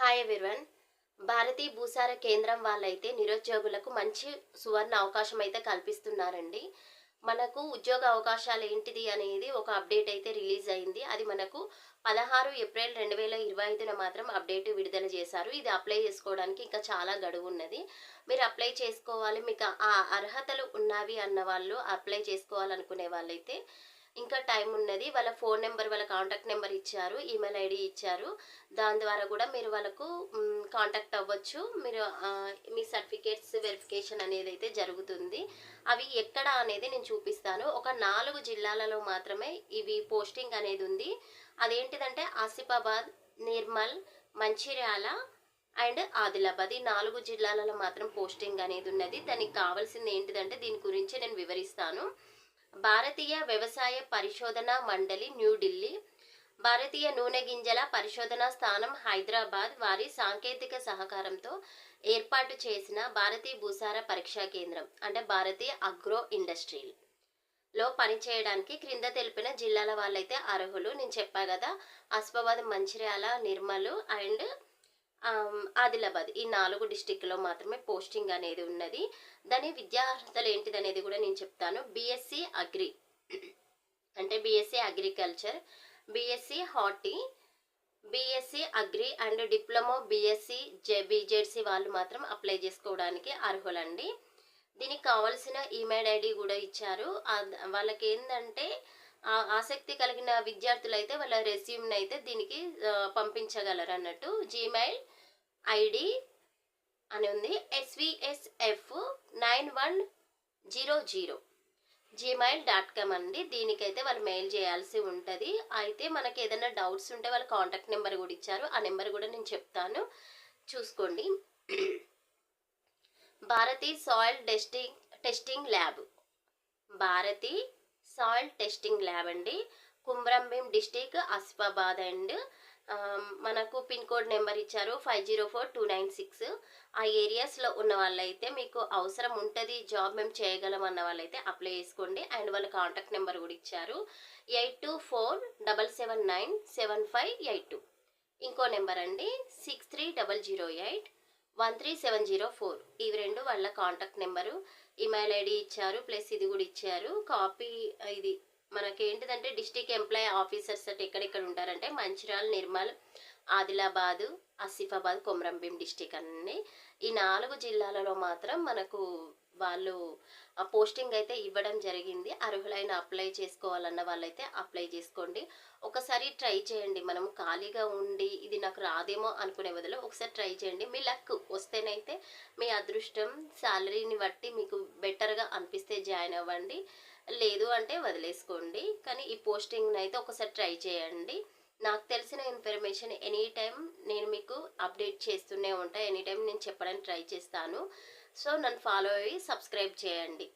Hi everyone భారతీయ భూసార కేంద్రం వాళ్ళైతే నిరుద్యోగులకు మంచి సువర్ణ అవకాశం అయితే కల్పిస్తున్నారండి. మనకు ఉద్యోగ అవకాశాలు ఏంటిది అనేది ఒక అప్డేట్ అయితే రిలీజ్ అయింది. అది మనకు పదహారు ఏప్రిల్ రెండు వేల ఇరవై ఐదున మాత్రం అప్డేట్ విడుదల చేశారు. ఇది అప్లై చేసుకోవడానికి ఇంకా చాలా గడువు ఉన్నది. మీరు అప్లై చేసుకోవాలి మీకు ఆ అర్హతలు ఉన్నవి అన్న వాళ్ళు అప్లై చేసుకోవాలనుకునే వాళ్ళైతే ఇంకా టైం ఉన్నది. వాళ్ళ ఫోన్ నెంబర్ వాళ్ళ కాంటాక్ట్ నెంబర్ ఇచ్చారు. ఈమెయిల్ ఐడి ఇచ్చారు. దాని ద్వారా కూడా మీరు వాళ్ళకు కాంటాక్ట్ అవ్వచ్చు. మీరు మీ సర్టిఫికేట్స్ వెరిఫికేషన్ అనేది అయితే జరుగుతుంది. అవి ఎక్కడ అనేది నేను చూపిస్తాను. ఒక నాలుగు జిల్లాలలో మాత్రమే ఇవి పోస్టింగ్ అనేది ఉంది. అదేంటిదంటే ఆసిఫాబాద్ నిర్మల్ మంచిర్యాల అండ్ ఆదిలాబాద్. ఈ నాలుగు జిల్లాలలో మాత్రం పోస్టింగ్ అనేది ఉన్నది. దానికి కావాల్సింది ఏంటిదంటే దీని గురించి నేను వివరిస్తాను. భారతీయ వ్యవసాయ పరిశోధన మండలి న్యూఢిల్లీ భారతీయ నూనె గింజల పరిశోధన స్థానం హైదరాబాద్. వారి సాంకేతిక సహకారంతో ఏర్పాటు చేసిన భారతీయ భూసార పరీక్షా కేంద్రం అంటే భారతీయ అగ్రో ఇండస్ట్రియల్లో పనిచేయడానికి క్రింద తెలిపిన జిల్లాల వాళ్ళైతే అర్హులు. నేను చెప్పా కదా ఆసిఫాబాద్ మంచిర్యాల నిర్మల్ అండ్ ఆదిలాబాద్ ఈ నాలుగు డిస్టిక్లో మాత్రమే పోస్టింగ్ అనేది ఉన్నది. దాని విద్యా ఏంటిది అనేది కూడా నేను చెప్తాను. బీఎస్సీ అగ్రి అంటే BSc agriculture BSc horti BSc agri and diploma BSc J BZC వాళ్ళు మాత్రం అప్లై చేసుకోవడానికి అర్హులండి. దీనికి కావాల్సిన ఈమెయిల్ ఐడి కూడా ఇచ్చారు. వాళ్ళకి ఏంటంటే ఆసక్తి కలిగిన విద్యార్థులు అయితే వాళ్ళ రెజ్యూమ్ని అయితే దీనికి పంపించగలరు అన్నట్టు జీమెయిల్ ఐడి అని ఉంది. SVSF nine one zero zero. Gmail dot com అండి. దీనికైతే వాళ్ళు మెయిల్ చేయాల్సి ఉంటుంది. అయితే మనకి ఏదైనా డౌట్స్ ఉంటే వాళ్ళ కాంటాక్ట్ నెంబర్ కూడా ఇచ్చారు. ఆ నెంబర్ కూడా నేను చెప్తాను. చూసుకోండి. Bharati soil testing testing lab. Bharati soil testing lab అండి. కుమ్రంభీం డిస్టిక్ ఆసిఫాబాద్ అండ్ మనకు పిన్ కోడ్ నెంబర్ ఇచ్చారు five zero four two nine six. ఆ ఏరియాస్లో ఉన్న వాళ్ళైతే మీకు అవసరం ఉంటుంది జాబ్ మేము చేయగలం అన్న వాళ్ళైతే అప్లై చేసుకోండి. అండ్ వాళ్ళ కాంటాక్ట్ నెంబర్ కూడా ఇచ్చారు. Eight two four double seven nine seven five eight two. ఇంకో నెంబర్ అండి six three double zero eight. One three seven zero four. ఇవి రెండు వాళ్ళ కాంటాక్ట్ నెంబరు. ఈమెయిల్ ఐడి ఇచ్చారు ప్లస్ ఇది కూడా ఇచ్చారు. కాపీ ఇది మనకేంటిదంటే డిస్టిక్ ఎంప్లాయ్ ఆఫీసర్స్ అంటే ఎక్కడెక్కడ ఉంటారంటే మంచిర్యాల నిర్మల్ ఆదిలాబాదు ఆసిఫాబాద్ కొమరంభీం డిస్టిక్ అన్నీ. ఈ నాలుగు జిల్లాలలో మాత్రం మనకు వాళ్ళు ఆ పోస్టింగ్ అయితే ఇవ్వడం జరిగింది. అర్హులైన అప్లై చేసుకోవాలన్న వాళ్ళైతే అప్లై చేసుకోండి. ఒకసారి ట్రై చేయండి. మనం ఖాళీగా ఉండి ఇది నాకు రాదేమో అనుకునే బదులు ఒకసారి ట్రై చేయండి. మీ లక్ వస్తేనైతే మీ అదృష్టం శాలరీని బట్టి మీకు బెటర్గా అనిపిస్తే జాయిన్ అవ్వండి. లేదు అంటే వదిలేసుకోండి. కానీ ఈ పోస్టింగ్ని అయితే ఒకసారి ట్రై చేయండి. నాకు తెలిసిన ఇన్ఫర్మేషన్ ఎనీ టైం నేను మీకు అప్డేట్ చేస్తూనే ఉంటాను ఎనీ టైం నేను చెప్పడానికి ట్రై చేస్తాను. సో నన్ను ఫాలో అయ్యి సబ్స్క్రైబ్ చేయండి.